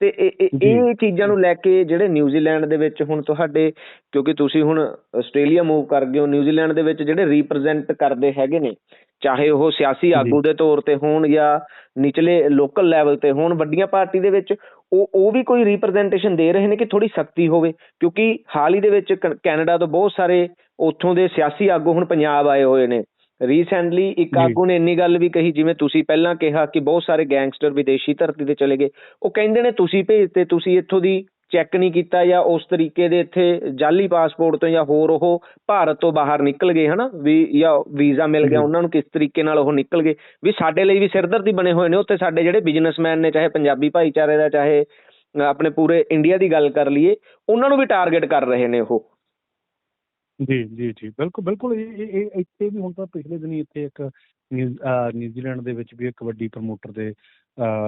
ਤੇ। ਇਹ ਚੀਜ਼ਾਂ ਨੂੰ ਲੈ ਕੇ ਜਿਹੜੇ ਨਿਊਜ਼ੀਲੈਂਡ ਦੇ ਵਿੱਚ ਹੁਣ ਤੁਹਾਡੇ ਕਿਉਂਕਿ ਤੁਸੀਂ ਹੁਣ ਆਸਟ੍ਰੇਲੀਆ ਮੂਵ ਕਰ ਗਏ ਹੋ ਨਿਊਜ਼ੀਲੈਂਡ ਦੇ ਵਿੱਚ ਜਿਹੜੇ ਰਿਪਰੈਜ਼ੈਂਟ ਕਰਦੇ ਹੈਗੇ ਨੇ ਚਾਹੇ ਉਹ ਸਿਆਸੀ ਆਗੂ ਦੇ ਤੌਰ ਤੇ ਹੋਣ ਜਾਂ ਨਿਚਲੇ ਲੋਕਲ ਲੈਵਲ ਤੇ ਹੋਣ ਵੱਡੀਆਂ ਪਾਰਟੀ ਦੇ ਵਿੱਚ ਉਹ ਉਹ ਵੀ ਕੋਈ ਰਿਪਰੈਜ਼ੈਂਟੇਸ਼ਨ ਦੇ ਰਹੇ ਨੇ ਕਿ ਥੋੜੀ ਸਖਤੀ ਹੋਵੇ? ਕਿਉਂਕਿ ਹਾਲ ਹੀ ਦੇ ਵਿੱਚ ਕੈਨੇਡਾ ਤੋਂ ਬਹੁਤ ਸਾਰੇ ਉੱਥੋਂ ਦੇ ਸਿਆਸੀ ਆਗੂ ਹੁਣ ਪੰਜਾਬ ਆਏ ਹੋਏ ਨੇ। ਰੀਸੈਂਟਲੀ ਇੱਕ। ਆਗੂ ਨੇ ਇੰਨੀ ਗੱਲ ਵੀ ਕਹੀ ਜਿਵੇਂ ਤੁਸੀਂ ਪਹਿਲਾਂ ਕਿਹਾ ਕਿ ਬਹੁਤ ਸਾਰੇ ਗੈਂਗਸਟਰ ਵਿਦੇਸ਼ੀ ਧਰਤੀ ਤੇ ਚਲੇ ਗਏ। ਉਹ ਕਹਿੰਦੇ ਨੇ ਤੁਸੀਂ ਭੇਜਤੇ ਤੁਸੀਂ ਇੱਥੋਂ ਦੀ ਚੈੱਕ ਨਹੀਂ ਕੀਤਾ ਜਾਂ ਉਸ ਤਰੀਕੇ ਦੇ ਇੱਥੇ ਜਾਲੀ ਪਾਸਪੋਰਟ ਤੋਂ ਜਾਂ ਹੋਰ ਉਹ ਭਾਰਤ ਤੋਂ ਬਾਹਰ ਨਿਕਲ ਗਏ ਹਨਾ? ਵੀ ਜਾਂ ਵੀਜ਼ਾ ਮਿਲ ਗਿਆ। ਉਹਨਾਂ ਨੂੰ ਕਿਸ ਤਰੀਕੇ ਨਾਲ ਉਹ ਨਿਕਲ ਗਏ? ਵੀ ਸਾਡੇ ਲਈ ਵੀ ਸਿਰਦਰਦੀ ਬਣੇ ਹੋਏ ਨੇ ਉੱਥੇ ਸਾਡੇ ਜਿਹੜੇ ਬਿਜ਼ਨਸਮੈਨ ਨੇ ਚਾਹੇ ਪੰਜਾਬੀ ਭਾਈਚਾਰੇ ਦਾ ਚਾਹੇ ਆਪਣੇ ਪੂਰੇ ਇੰਡੀਆ ਦੀ ਗੱਲ ਕਰ ਲਈਏ ਉਹਨਾਂ ਨੂੰ ਵੀ ਟਾਰਗੇਟ ਕਰ ਰਹੇ ਨੇ ਉਹ। ਜੀ ਜੀ ਜੀ ਬਿਲਕੁਲ ਬਿਲਕੁਲ। ਇਹ ਇੱਥੇ ਵੀ ਹੁਣ ਤਾਂ ਪਿਛਲੇ ਦਿਨੀ ਇੱਥੇ ਇੱਕ ਨਿਊਜ਼ੀਲੈਂਡ ਦੇ ਵਿੱਚ ਵੀ ਇੱਕ ਵੱਡੀ ਪ੍ਰਮੋਟਰ ਦੇ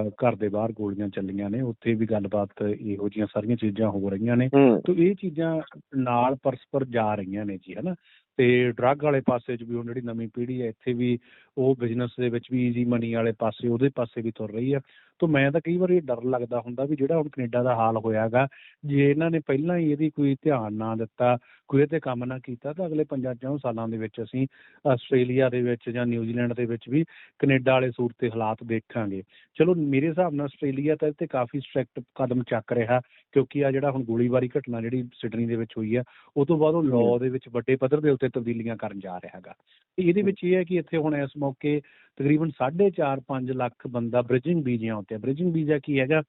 ਘਰ ਦੇ ਬਾਹਰ ਗੋਲੀਆਂ ਚੱਲੀਆਂ ਨੇ ਉੱਥੇ ਵੀ ਗੱਲਬਾਤ ਇਹੋ ਜਿਹੀਆਂ ਸਾਰੀਆਂ ਚੀਜ਼ਾਂ ਹੋ ਰਹੀਆਂ ਨੇ। ਹੂੰ। ਤੋ ਇਹ ਚੀਜ਼ਾਂ ਨਾਲ ਪਰਸਪਰ ਜਾ ਰਹੀਆਂ ਨੇ ਜੀ ਹਨਾ। ਤੇ ਡਰੱਗ ਵਾਲੇ ਪਾਸੇ 'ਚ ਵੀ ਹੁਣ ਜਿਹੜੀ ਨਵੀਂ ਪੀੜ੍ਹੀ ਹੈ ਇੱਥੇ ਵੀ ਉਹ ਬਿਜ਼ਨਸ ਦੇ ਵਿੱਚ ਵੀ ਈਜ਼ੀ ਮਨੀ ਵਾਲੇ ਪਾਸੇ ਉਹਦੇ ਪਾਸੇ ਵੀ ਤੁਰ ਰਹੀ ਆ ਤੋ ਮੈਂ ਤਾਂ ਕਈ ਵਾਰੀ ਡਰ ਲੱਗਦਾ ਹੁੰਦਾ ਵੀ ਜਿਹੜਾ ਹੁਣ ਕੈਨੇਡਾ ਦਾ ਹਾਲ ਹੋਇਆਗਾ ਜੇ ਇਹਨਾਂ ਨੇ ਪਹਿਲਾਂ ਹੀ ਇਹਦੀ ਕੋਈ ਧਿਆਨ ਨਾ ਦਿੱਤਾ ਕੋਈ ਇਹ ਤੇ ਕੰਮ ਨਾ ਕੀਤਾ ਤਾਂ ਅਗਲੇ ਪੰਜਾਂ ਚੌਂ ਸਾਲਾਂ ਦੇ ਵਿੱਚ ਅਸੀਂ ਆਸਟ੍ਰੇਲੀਆ ਦੇ ਵਿੱਚ ਜਾਂ ਨਿਊਜ਼ੀਲੈਂਡ ਦੇ ਵਿੱਚ ਵੀ ਕੈਨੇਡਾ ਵਾਲੇ ਸੂਰਤ ਹਾਲਾਤ ਦੇਖਾਂਗੇ। ਚਲੋ ਮੇਰੇ ਹਿਸਾਬ ਨਾਲ ਆਸਟ੍ਰੇਲੀਆ ਤਾਂ ਇੱਥੇ ਕਾਫੀ ਸਟ੍ਰਿਕਟ ਕਦਮ ਚੱਕ ਰਿਹਾ ਕਿਉਂਕਿ ਆ ਜਿਹੜਾ ਹੁਣ ਗੋਲੀਬਾਰੀ ਘਟਨਾ ਜਿਹੜੀ ਸਿਡਨੀ ਦੇ ਵਿੱਚ ਹੋਈ ਆ ਉਹ ਤੋਂ ਬਾਅਦ ਉਹ ਲਾਅ ਦੇ ਵਿੱਚ ਵੱਡੇ ਪੱਧਰ ਦੇ ਉੱਤੇ ਤਬਦੀਲੀਆਂ ਕਰਨ ਜਾ ਰਿਹਾ ਹੈਗਾ। ਤੇ ਇਹਦੇ ਵਿੱਚ ਇਹ ਹੈ ਕਿ ਇੱਥੇ ਹੁਣ ਇਸ ਮੌਕੇ ਤਕਰੀਬਨ 4.5 5 ਲੱਖ ਬੰਦਾ ਬ੍ਰਿਜਿੰਗ ਵੀਜ਼ਿਆਂ ਉੱਤੇ ਬ੍ਰਿਜਿੰਗ ਵੀਜ਼ਾ ਕੀ ਹੈਗਾ?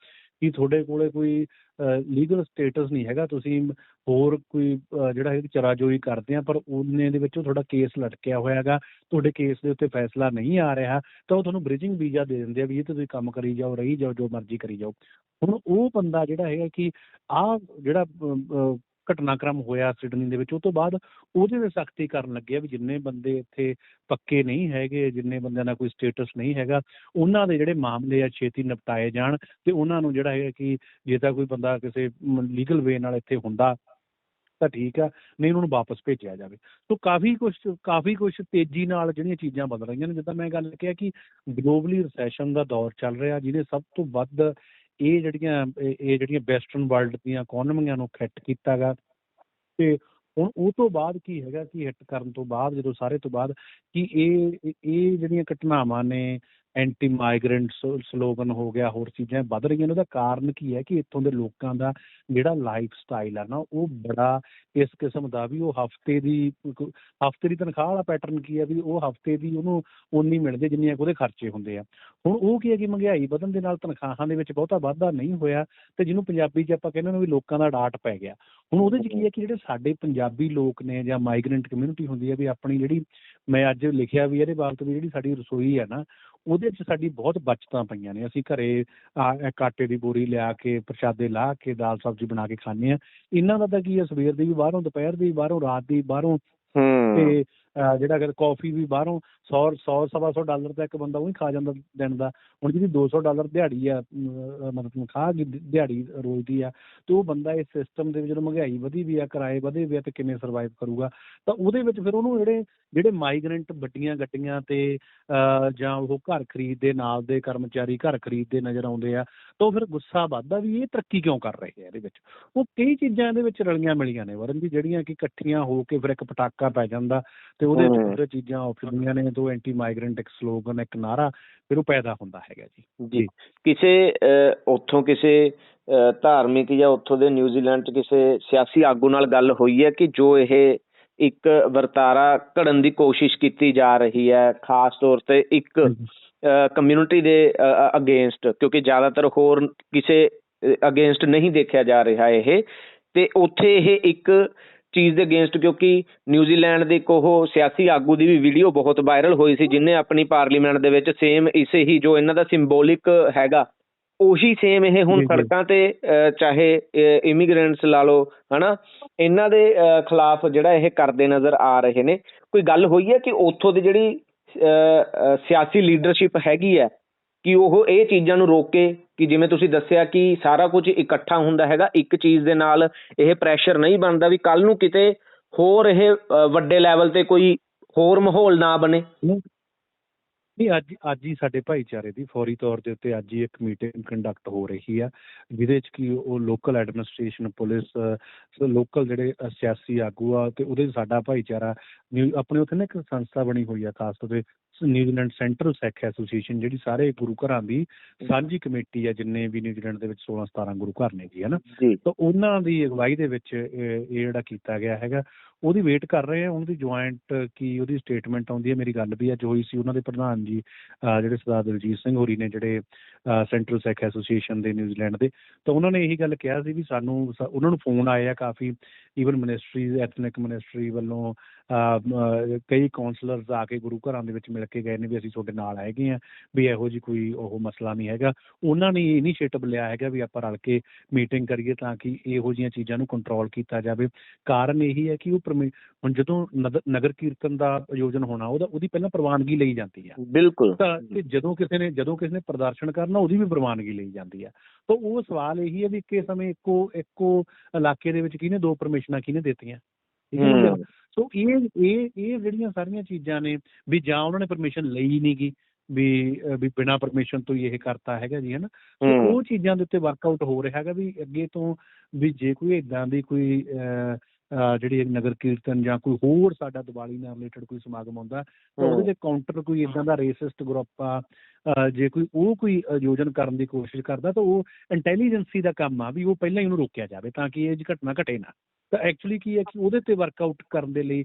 ਕਿ ਤੁਹਾਡੇ ਕੋਲੇ ਕੋਈ ਲੀਗਲ ਸਟੇਟਸ ਨਹੀਂ ਹੈਗਾ? ਤੁਸੀਂ ਹੋਰ ਕੋਈ ਜਿਹੜਾ ਹੈ ਚਰਾਜੋਈ ਕਰਦੇ ਆ, ਪਰ ਉਹਨੇ ਦੇ ਵਿੱਚੋਂ ਤੁਹਾਡਾ ਕੇਸ ਲਟਕਿਆ ਹੋਇਆ ਹੈਗਾ। ਤੁਹਾਡੇ ਕੇਸ ਦੇ ਉੱਤੇ ਫੈਸਲਾ ਨਹੀਂ ਆ ਰਿਹਾ, ਤਾਂ ਉਹ ਤੁਹਾਨੂੰ ਬ੍ਰਿਜਿੰਗ ਵੀਜ਼ਾ ਦੇ ਦਿੰਦੇ ਆ ਵੀ ਇਹ ਤੇ ਤੁਸੀਂ ਕੰਮ ਕਰੀ ਜਾਓ, ਰਹੀ ਜਾਓ, ਜੋ ਮਰਜ਼ੀ ਕਰੀ ਜਾਓ। ਹੁਣ ਉਹ ਬੰਦਾ ਜਿਹੜਾ ਹੈਗਾ ਕਿ ਆਹ ਜਿਹੜਾ ਘਟਨਾਕ੍ਰਮ ਹੋਇਆ ਸਿਡਨੀ ਦੇ ਵਿੱਚ, ਉਹ ਤੋਂ ਬਾਅਦ ਉਹਦੇ ਤੇ ਸਖਤੀ ਕਰਨ ਲੱਗੇ ਆ ਵੀ ਜਿੰਨੇ ਬੰਦੇ ਇੱਥੇ ਪੱਕੇ ਨਹੀਂ ਹੈਗੇ, ਜਿੰਨੇ ਬੰਦਿਆਂ ਦਾ ਕੋਈ ਸਟੇਟਸ ਨਹੀਂ ਹੈਗਾ, ਉਹਨਾਂ ਦੇ ਜਿਹੜੇ ਮਾਮਲੇ ਆ ਛੇਤੀ ਨਿਪਟਾਏ ਜਾਣ ਤੇ ਉਹਨਾਂ ਨੂੰ ਜਿਹੜਾ ਹੈਗਾ ਕਿ ਜੇ ਤਾਂ ਕੋਈ ਬੰਦਾ ਕਿਸੇ ਲੀਗਲ ਵੇ ਨਾਲ ਇੱਥੇ ਹੁੰਦਾ ਤਾਂ ਠੀਕ ਆ, ਨਹੀਂ ਉਹਨਾਂ ਨੂੰ ਵਾਪਸ ਭੇਜਿਆ ਜਾਵੇ। ਸੋ ਕਾਫੀ ਕੁਝ ਕਾਫੀ ਕੁਝ ਤੇਜ਼ੀ ਨਾਲ ਜਿਹੜੀਆਂ ਚੀਜ਼ਾਂ ਬਦਲ ਰਹੀਆਂ ਨੇ, ਜਿੱਦਾਂ ਮੈਂ ਗੱਲ ਕਿਹਾ ਕਿ ਗਲੋਬਲੀ ਰਿਸੈਸ਼ਨ ਦਾ ਦੌਰ ਚੱਲ ਰਿਹਾ ਜਿਹਨੇ ਸਭ ਤੋਂ ਵੱਧ ਇਹ ਜਿਹੜੀਆਂ ਇਹ ਜਿਹੜੀਆਂ ਵੈਸਟਰਨ ਵਰਲਡ ਦੀਆਂ ਇਕਨੋਮੀਆਂ ਨੂੰ ਖਿੱਟ ਕੀਤਾਗਾ ਤੇ ਹੁਣ ਉਹ ਤੋਂ ਬਾਅਦ ਕੀ ਹੈਗਾ, ਕਿ ਹਿੱਟ ਕਰਨ ਤੋਂ ਬਾਅਦ, ਜਦੋਂ ਸਾਰੇ ਤੋਂ ਬਾਅਦ, ਕਿ ਇਹ- ਇਹ ਜਿਹੜੀਆਂ ਘਟਨਾਵਾਂ ਨੇ ਐਂਟੀ ਮਾਈਗ੍ਰੈਂਟ ਸਲੋਗਨ ਹੋ ਗਿਆ, ਹੋਰ ਚੀਜ਼ਾਂ ਵੱਧ ਰਹੀਆਂ ਨੇ। ਉਹਦਾ ਕਾਰਨ ਕੀ ਹੈ ਕਿ ਇੱਥੋਂ ਦੇ ਲੋਕਾਂ ਦਾ ਜਿਹੜਾ ਲਾਈਫ ਸਟਾਈਲ ਆ ਨਾ, ਉਹ ਬੜਾ ਇਸ ਕਿਸਮ ਦਾ ਵੀ ਉਹ ਹਫ਼ਤੇ ਦੀ ਹਫ਼ਤੇ ਦੀ ਤਨਖਾਹ ਵਾਲਾ ਪੈਟਰਨ ਕੀ ਹੈ ਵੀ ਉਹ ਹਫ਼ਤੇ ਦੀ ਉਹਨੂੰ ਉਨੀ ਮਿਲਦੀ ਜਿੰਨੀਆਂ ਉਹਦੇ ਖਰਚੇ ਹੁੰਦੇ ਆ। ਹੁਣ ਉਹ ਕੀ ਹੈ ਕਿ ਮਹਿੰਗਾਈ ਵਧਣ ਦੇ ਨਾਲ ਤਨਖਾਹਾਂ ਦੇ ਵਿੱਚ ਬਹੁਤਾ ਵਾਧਾ ਨਹੀਂ ਹੋਇਆ ਤੇ ਜਿਹਨੂੰ ਪੰਜਾਬੀ 'ਚ ਆਪਾਂ ਕਹਿੰਦੇ ਨੇ ਵੀ ਲੋਕਾਂ ਦਾ ਡਾਟ ਪੈ ਗਿਆ। ਹੁਣ ਉਹਦੇ 'ਚ ਕੀ ਹੈ ਕਿ ਜਿਹੜੇ ਸਾਡੇ ਪੰਜਾਬੀ ਲੋਕ ਨੇ ਜਾਂ ਮਾਈਗ੍ਰੈਂਟ ਕਮਿਊਨਿਟੀ ਹੁੰਦੀ ਹੈ ਵੀ ਆਪਣੀ ਜਿਹੜੀ ਮੈਂ ਅੱਜ ਲਿਖਿਆ ਵੀ ਇਹਦੇ ਬਾਬਤ ਵੀ ਜਿਹੜੀ ਸਾਡੀ ਰਸੋਈ ਹੈ ਨਾ ਉਹਦੇ 'ਚ ਸਾਡੀ ਬਹੁਤ ਬਚਤਾਂ ਪਈਆਂ ਨੇ। ਅਸੀਂ ਘਰੇ ਆਟੇ ਦੀ ਬੋਰੀ ਲਿਆ ਕੇ ਪ੍ਰਸ਼ਾਦੇ ਲਾ ਕੇ ਦਾਲ ਸਬਜ਼ੀ ਬਣਾ ਕੇ ਖਾਂਦੇ ਆ ਇਹਨਾਂ ਦਾ ਤਾਂ ਕੀ ਹੈ ਸਵੇਰ ਦੀ ਵੀ ਬਾਹਰੋਂ ਦੁਪਹਿਰ ਦੀ ਵੀ ਬਾਹਰੋਂ ਰਾਤ ਦੀ ਬਾਹਰੋਂ ਤੇ ਜਿਹੜਾ ਅਗਰ ਕਾਫੀ ਵੀ ਬਾਹਰੋਂ 100 100 ਸਵਾ ਸੌ ਡਾਲਰ ਦਾ ਇੱਕ ਬੰਦਾ ਉਹੀ ਖਾ ਜਾਂਦਾ ਦਿਨ ਦਾ। ਹੁਣ ਜਿਹਦੀ 200 ਡਾਲਰ ਦਿਹਾੜੀ ਆ ਮਤਲਬ ਤਨਖਾਹ ਦਿਹਾੜੀ ਰੋਜ਼ ਦੀ ਆ ਤੇ ਉਹ ਬੰਦਾ ਇਸ ਸਿਸਟਮ ਦੇ ਵਿੱਚ ਜਦੋਂ ਮਹਿੰਗਾਈ ਵਧੀ ਵੀ ਆ ਕਿਰਾਏ ਵਧੇ ਵੀ ਆ ਤੇ ਕਿਵੇਂ ਸਰਵਾਈਵ ਕਰੂਗਾ? ਤਾਂ ਉਹਦੇ ਵਿੱਚ ਫਿਰ ਉਹਨੂੰ ਜਿਹੜੇ ਜਿਹੜੇ ਮਾਈਗ੍ਰੈਂਟ ਵੱਡੀਆਂ ਗੱਡੀਆਂ ਤੇ ਅਹ, ਜਾਂ ਉਹ ਘਰ ਖਰੀਦਦੇ ਨਾਲ ਦੇ ਕਰਮਚਾਰੀ ਘਰ ਖਰੀਦਦੇ ਨਜ਼ਰ ਆਉਂਦੇ ਆ ਤਾਂ ਉਹ ਫਿਰ ਗੁੱਸਾ ਵੱਧਦਾ ਵੀ ਇਹ ਤਰੱਕੀ ਕਿਉਂ ਕਰ ਰਹੇ ਆ ਇਹਦੇ ਵਿੱਚ? ਉਹ ਕਈ ਚੀਜ਼ਾਂ ਇਹਦੇ ਵਿੱਚ ਰਲੀਆਂ ਮਿਲੀਆਂ ਨੇ ਵਰਨ ਜੀ ਜਿਹੜੀਆਂ ਕਿ ਇਕੱਠੀਆਂ ਹੋ ਕੇ ਫਿਰ ਇੱਕ ਪਟਾਕਾ ਪੈ ਜਾਂਦਾ। ਤੇ ਉਹਦੇ। ਵਿੱਚ ਚੀਜ਼ਾਂ ਉੱਠਦੀਆਂ ਨੇ ਤੋਂ ਐਂਟੀ ਮਾਈਗ੍ਰੈਂਟ ਇੱਕ ਸਲੋਗਨ ਇੱਕ ਨਾਰਾ ਫਿਰ ਉਹ ਪੈਦਾ ਹੁੰਦਾ ਹੈਗਾ ਜੀ। ਜੀ। ਕਿਸੇ ਉੱਥੋਂ ਕਿਸੇ ਧਾਰਮਿਕ ਜਾਂ ਉੱਥੋਂ ਦੇ ਨਿਊਜ਼ੀਲੈਂਡ 'ਚ ਕਿਸੇ ਸਿਆਸੀ ਆਗੂ ਨਾਲ ਗੱਲ ਹੋਈ ਹੈ ਕਿ ਜੋ ਇਹ ਇੱਕ ਵਰਤਾਰਾ ਘੜਨ ਦੀ ਕੋਸ਼ਿਸ਼ ਕੀਤੀ ਜਾ ਰਹੀ ਹੈ ਖਾਸ ਤੌਰ ਤੇ ਇੱਕ ਕਮਿਊਨਿਟੀ ਦੇ ਅਗੇਂਸਟ ਕਿਉਂਕਿ ਜ਼ਿਆਦਾਤਰ ਹੋਰ ਕਿਸੇ ਅਗੇਂਸਟ ਨਹੀਂ ਦੇਖਿਆ ਜਾ ਰਿਹਾ ਇਹ ਤੇ ਉੱਥੇ ਇਹ ਇੱਕ ਚੀਜ਼ ਦੇ ਅਗੇਂਸਟ ਕਿਉਂਕਿ ਨਿਊਜ਼ੀਲੈਂਡ ਦੇ ਇੱਕ ਉਹ ਸਿਆਸੀ ਆਗੂ ਦੀ ਵੀ ਵੀਡੀਓ ਬਹੁਤ ਵਾਇਰਲ ਹੋਈ ਸੀ ਜਿਨੇ ਆਪਣੀ ਪਾਰਲੀਮੈਂਟ ਦੇ ਵਿੱਚ ਸੇਮ ਇਸੇ ਹੀ ਜੋ ਇਹਨਾਂ ਦਾ ਸਿੰਬੋਲਿਕ ਹੈਗਾ ਉਹੀ ਸੇਮ ਇਹ ਹੁਣ। ਸੜਕਾਂ ਤੇ ਚਾਹੇ ਇਮੀਗ੍ਰੈਂਟਸ ਲਾ ਲਓ ਹਨਾ ਇਹਨਾਂ ਦੇ ਖਿਲਾਫ ਜਿਹੜਾ ਇਹ ਕਰਦੇ ਨਜ਼ਰ ਆ ਰਹੇ ਨੇ ਕੋਈ ਗੱਲ ਹੋਈ ਹੈ ਕਿ ਉੱਥੋਂ ਦੀ ਜਿਹੜੀ ਸਿਆਸੀ ਲੀਡਰਸ਼ਿਪ ਹੈਗੀ ਹੈ ਕਿ ਉਹ ਇਹ ਚੀਜ਼ਾਂ ਨੂੰ ਰੋਕੇ ਕਿ ਜਿਵੇਂ ਤੁਸੀਂ ਦੱਸਿਆ ਕਿ ਸਾਰਾ ਕੁਝ ਇਕੱਠਾ ਹੁੰਦਾ ਹੈਗਾ, ਇੱਕ ਚੀਜ਼ ਦੇ ਨਾਲ ਇਹ ਪ੍ਰੈਸ਼ਰ ਨਹੀਂ ਬਣਦਾ ਵੀ ਕੱਲ ਨੂੰ ਕਿਤੇ ਹੋਰ ਇਹ ਵੱਡੇ ਲੈਵਲ ਤੇ ਕੋਈ ਹੋਰ ਮਾਹੌਲ ਨਾ ਬਣੇ। ਨਹੀਂ ਅੱਜ ਅੱਜ ਹੀ ਸਾਡੇ ਭਾਈਚਾਰੇ ਦੀ ਫੌਰੀ ਤੌਰ ਦੇ ਉੱਤੇ ਅੱਜ ਹੀ ਇੱਕ ਮੀਟਿੰਗ ਕੰਡਕਟ ਹੋ ਰਹੀ ਆ, ਜਿਹਦੇ ਵਿੱਚ ਕਿ ਉਹ ਲੋਕਲ ਐਡਮਿਨਿਸਟ੍ਰੇਸ਼ਨ ਪੁਲਿਸ ਲੋਕਲ ਜਿਹੜੇ ਸਿਆਸੀ ਆਗੂ ਆ, ਤੇ ਉਹਦੇ ਸਾਡਾ ਭਾਈਚਾਰਾ ਆਪਣੇ ਉੱਥੇ ਨਾ ਇੱਕ ਸੰਸਥਾ ਬਣੀ ਹੋਈ ਆ, ਖਾਸ ਤੌਰ ਤੇ ਨਿਊਜ਼ੀਲੈਂਡ ਸੈਂਟਰਲ ਸਿੱਖ ਐਸੋਸੀਏਸ਼ਨ ਜਿਹੜੀ ਸਾਰੇ ਗੁਰੂ ਘਰਾਂ ਦੀ ਸਾਂਝੀ ਕਮੇਟੀ ਆ ਜਿੰਨੇ ਵੀ ਨਿਊਜ਼ੀਲੈਂਡ ਦੇ ਵਿੱਚ 16 17 ਗੁਰੂ ਘਰ ਨੇ ਜੀ ਹਨਾ? ਤਾਂ ਉਹਨਾਂ ਦੀ ਅਗਵਾਈ ਦੇ ਵਿੱਚ ਇਹ ਜਿਹੜਾ ਕੀਤਾ ਗਿਆ ਹੈਗਾ। ਉਹਦੀ ਵੇਟ ਕਰ ਰਹੇ ਆ ਉਹਨਾਂ ਦੀ ਜੁਆਇੰਟ ਕੀ ਉਹਦੀ ਸਟੇਟਮੈਂਟ ਆਉਂਦੀ ਹੈ ਮੇਰੀ ਗੱਲ ਵੀ ਅੱਜ ਹੋਈ ਸੀ ਉਹਨਾਂ ਦੇ ਪ੍ਰਧਾਨ ਜੀ ਜਿਹੜੇ ਸਰਦਾਰ ਦਲਜੀਤ ਸਿੰਘ ਹੋਰੀ ਨੇ ਜਿਹੜੇ ਸੈਂਟਰਲ ਸਿੱਖ ਐਸੋਸੀਏਸ਼ਨ ਦੇ ਨਿਊਜ਼ੀਲੈਂਡ ਦੇ ਤਾਂ ਉਹਨਾਂ ਨੇ ਇਹੀ ਗੱਲ ਕਿਹਾ ਸੀ ਵੀ ਸਾਨੂੰ ਉਹਨਾਂ ਨੂੰ ਫੋਨ ਆਏ ਆ ਕਾਫੀ ਈਵਨ ਮਿਨਿਸਟਰੀਜ਼ ਐਥਨਿਕ ਮਿਨਿਸਟਰੀ ਵੱਲੋਂ ਅਹ, ਕਈ ਕਾਉਂਸਲਰਸ ਆ ਕੇ ਗੁਰੂ ਘਰਾਂ ਦੇ ਵਿੱਚ ਮਿਲ ਕੇ ਗਏ ਨੇ ਵੀ ਅਸੀਂ ਤੁਹਾਡੇ ਨਾਲ ਹੈਗੇ ਆ ਵੀ ਇਹੋ ਜੀ ਕੋਈ ਉਹ ਮਸਲਾ ਨਹੀਂ ਹੈਗਾ। ਉਹਨਾਂ ਨੇ ਇਨੀਸ਼ੀਏਟਿਵ ਲਿਆ ਹੈਗਾ ਵੀ ਆਪਾਂ ਰਲ ਕੇ ਮੀਟਿੰਗ ਕਰੀਏ ਤਾਂ ਕਿ ਇਹੋ ਜਿਹੀਆਂ ਚੀਜ਼ਾਂ ਨੂੰ ਕੰਟਰੋਲ ਕੀਤਾ ਜਾਵੇ। ਕਾਰਨ ਇਹੀ ਹੈ ਕਿ ਉਹ ਪਰਮੇ- ਹੁਣ ਜਦੋਂ ਨਗਰ ਕੀਰਤਨ ਦਾ ਆਯੋਜਨ ਹੋਣਾ ਉਹਦਾ ਉਹਦੀ ਪਹਿਲਾਂ ਪ੍ਰਵਾਨਗੀ ਲਈ ਜਾਂਦੀ ਆ। ਬਿਲਕੁਲ। ਤਾਂ ਜਦੋਂ ਕਿਸੇ ਨੇ ਜਦੋਂ ਕਿਸੇ ਨੇ ਪ੍ਰਦਰਸ਼ਨ ਕਰਨਾ ਉਹਦੀ ਵੀ ਪ੍ਰਵਾਨਗੀ ਲਈ ਜਾਂਦੀ ਆ। ਤਾਂ ਉਹ ਸਵਾਲ ਇਹੀ ਹੈ ਵੀ ਇੱਕੇ ਸਮੇਂ ਇੱਕੋ ਇੱਕੋ ਇਲਾਕੇ ਦੇ ਵਿੱਚ ਕਿਹਨੇ ਦੋ ਪਰਮਿਸ਼ਨਾਂ ਕਿਹਨੇ ਦਿੱਤੀਆਂ? ਸੋ ਇਹ ਇਹ ਇਹ ਜਿਹੜੀਆਂ ਸਾਰੀਆਂ ਚੀਜ਼ਾਂ ਨੇ ਵੀ ਜਾਂ ਉਹਨਾਂ ਨੇ ਪਰਮਿਸ਼ਨ ਲਈ ਨਹੀਂਗੀ ਵੀ ਵੀ ਬਿਨਾਂ ਪਰਮਿਸ਼ਨ ਤੋਂ ਹੀ ਇਹ ਕਰਤਾ ਹੈਗਾ ਜੀ ਹਨਾ? ਉਹ ਚੀਜ਼ਾਂ ਦੇ ਉੱਤੇ ਵਰਕਆਊਟ ਹੋ ਰਿਹਾ ਹੈਗਾ ਵੀ ਅੱਗੇ ਤੋਂ ਵੀ ਜੇ ਕੋਈ ਇਦਾਂ ਦੀ ਕੋਈ ਜਿਹੜੀ ਨਗਰ ਕੀਰਤਨ ਜਾਂ ਕੋਈ ਹੋਰ ਸਾਡਾ ਦੀਵਾਲੀ ਨਾਲ ਰਿਲੇਟਡ ਕੋਈ ਸਮਾਗਮ ਹੁੰਦਾ ਤਾਂ ਉਹਦੇ ਤੇ ਕਾਊਂਟਰ ਕੋਈ ਇਦਾਂ ਦਾ ਰੇਸਿਸਟ ਗਰੁੱਪ ਜੇ ਕੋਈ ਉਹ ਕੋਈ ਆਯੋਜਨ ਕਰਨ ਦੀ ਕੋਸ਼ਿਸ਼ ਕਰਦਾ ਤਾਂ ਉਹ ਇੰਟੈਲੀਜੈਂਸੀ ਦਾ ਕੰਮ ਆ ਵੀ ਉਹ ਪਹਿਲਾਂ ਹੀ ਉਹਨੂੰ ਰੋਕਿਆ ਜਾਵੇ ਤਾਂ ਕਿ ਇਹ ਜੀ ਘਟਨਾ ਘਟੇ ਨਾ। ਤਾਂ ਐਕਚੁਅਲੀ ਕੀ ਹੈ ਕਿ ਉਹਦੇ ਤੇ ਵਰਕਆਊਟ ਕਰਨ ਦੇ ਲਈ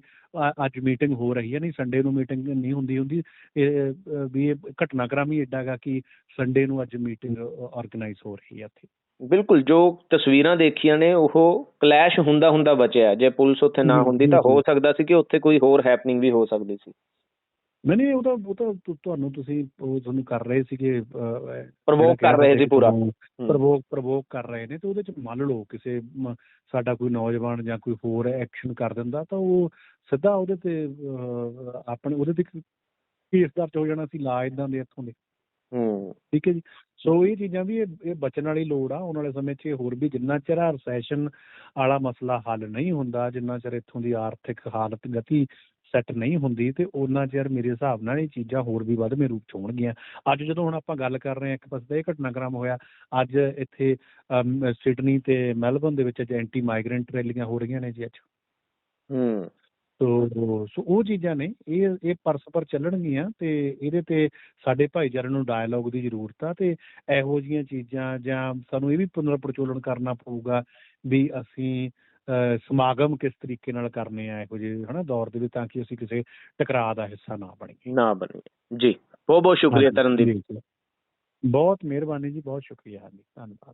ਅੱਜ ਮੀਟਿੰਗ ਹੋ ਰਹੀ ਹੈ ਨਹੀਂ ਸੰਡੇ ਨੂੰ ਮੀਟਿੰਗ ਨਹੀਂ ਹੁੰਦੀ ਹੁੰਦੀ ਵੀ ਇਹ ਘਟਨਾਕ੍ਰਮ ਹੀ ਏਡਾ ਗਾ ਕਿ ਸੰਡੇ ਨੂੰ ਅੱਜ ਮੀਟਿੰਗ ਆਰਗੇਨਾਈਜ਼ ਹੋ ਰਹੀ ਹੈ ਇੱਥੇ। ਬਿਲਕੁਲ ਜੋ ਤਸਵੀਰਾਂ ਦੇਖੀਆਂ ਨੇ ਉਹ ਕਲੈਸ਼ ਹੁੰਦਾ ਹੁੰਦਾ ਬਚਿਆ ਜੇ ਪੁਲਿਸ ਉੱਥੇ ਨਾ ਹੁੰਦੀ ਤਾਂ। ਹੋ ਸਕਦਾ ਸੀ ਕਿ ਉੱਥੇ ਕੋਈ ਹੋਰ ਹੈਪਨਿੰਗ ਵੀ ਹੋ ਸਕਦੀ ਸੀ ਮੈਨੇ ਉਹ ਤਾਂ ਉਹ ਤਾਂ ਤੁਹਾਨੂੰ ਤੁਸੀਂ ਉਹ ਤੁਹਾਨੂੰ ਕਰ ਰਹੇ ਸੀਗੇ ਪ੍ਰਵੋਕ ਕਰ ਰਹੇ ਸੀ ਪੂਰਾ। ਪ੍ਰਵੋਕ ਪ੍ਰਵੋਕ ਕਰ ਰਹੇ ਨੇ ਤੇ ਉਹਦੇ ਚ ਮੰਨ ਲਓ ਕਿਸੇ ਸਾਡਾ ਕੋਈ ਨੌਜਵਾਨ ਜਾਂ ਕੋਈ ਹੋਰ ਐਕਸ਼ਨ ਕਰ ਦਿੰਦਾ ਤਾਂ ਉਹ ਸਿੱਧਾ ਉਹਦੇ ਤੇ ਆਪਣੇ ਉਹਦੇ ਤੇ ਕੇਸ ਦਰਜ ਹੋ ਜਾਣਾ ਸੀ ਲਾ ਇਦਾਂ ਦੇ ਇੱਥੋਂ ਦੇ ਹੂੰ। ਠੀਕ ਹੈ ਜੀ। ਸੋ ਇਹ ਚੀਜ਼ਾਂ ਵੀ ਇਹ ਬਚਣ ਵਾਲੀ ਲੋੜ ਆ। ਆਉਣ ਵਾਲੇ ਸਮੇਂ 'ਚ ਹੋਰ ਵੀ ਜਿੰਨਾ ਚਿਰ ਰੈਸੈਸ਼ਨ ਵਾਲਾ ਮਸਲਾ ਹੱਲ ਨਹੀਂ ਹੁੰਦਾ ਜਿੰਨਾ ਚਿਰ ਇੱਥੋਂ ਦੀ ਆਰਥਿਕ ਹਾਲਤ ਗਤੀ ਸੈੱਟ ਨਹੀਂ ਹੁੰਦੀ ਤੇ ਉਹਨਾਂ ਚਿਰ ਮੇਰੇ ਹਿਸਾਬ ਨਾਲ ਇਹ ਚੀਜ਼ਾਂ ਹੋਰ ਵੀ ਵੱਧਵੇਂ ਰੂਪ 'ਚ ਹੋਣਗੀਆਂ। ਅੱਜ ਜਦੋਂ ਹੁਣ ਆਪਾਂ ਗੱਲ ਕਰ ਰਹੇ ਹਾਂ ਇੱਕ ਪਾਸੇ ਇਹ ਘਟਨਾਕ੍ਰਮ ਹੋਇਆ। ਅੱਜ ਇੱਥੇ ਸਿਡਨੀ ਤੇ ਮੈਲਬੌਰਨ ਦੇ ਵਿੱਚ ਅੱਜ ਐਂਟੀ ਮਾਈਗ੍ਰੈਂਟ ਰੈਲੀਆਂ ਹੋ ਰਹੀਆਂ ਨੇ ਜੀ ਅੱਜ। ਹੂੰ। ਸੋ ਸੋ ਉਹ ਚੀਜ਼ਾਂ ਨੇ ਇਹ ਇਹ ਪਰਸਪਰ ਚੱਲਣਗੀਆਂ ਤੇ ਇਹਦੇ ਤੇ ਸਾਡੇ ਭਾਈਚਾਰੇ ਨੂੰ ਡਾਇਲੋਗ ਦੀ ਜ਼ਰੂਰਤ ਆ ਤੇ ਇਹੋ ਜੀਆਂ ਚੀਜ਼ਾਂ ਜਾਂ ਸਾਨੂੰ ਇਹ ਵੀ ਪੁਨਰ ਪ੍ਰਚੋਲਨ ਕਰਨਾ ਪਊਗਾ ਵੀ ਅਸੀਂ ਸਮਾਗਮ ਕਿਸ ਤਰੀਕੇ ਨਾਲ ਕਰਨੇ ਆ ਇਹੋ ਜਿਹੇ ਹਨਾ ਦੌਰ ਦੇ ਵਿੱਚ ਤਾਂ ਕਿ ਅਸੀਂ ਕਿਸੇ ਟਕਰਾਅ ਦਾ ਹਿੱਸਾ ਨਾ ਬਣੀਏ। ਨਾ ਬਣੀ ਜੀ ਬਹੁਤ ਬਹੁਤ ਸ਼ੁਕਰੀਆ ਤਰਨਦੀਪ। ਜੀ, ਜੀ। ਬਹੁਤ ਮਿਹਰਬਾਨੀ ਜੀ ਬਹੁਤ ਸ਼ੁਕਰੀਆ ਹਾਂਜੀ ਧੰਨਵਾਦ।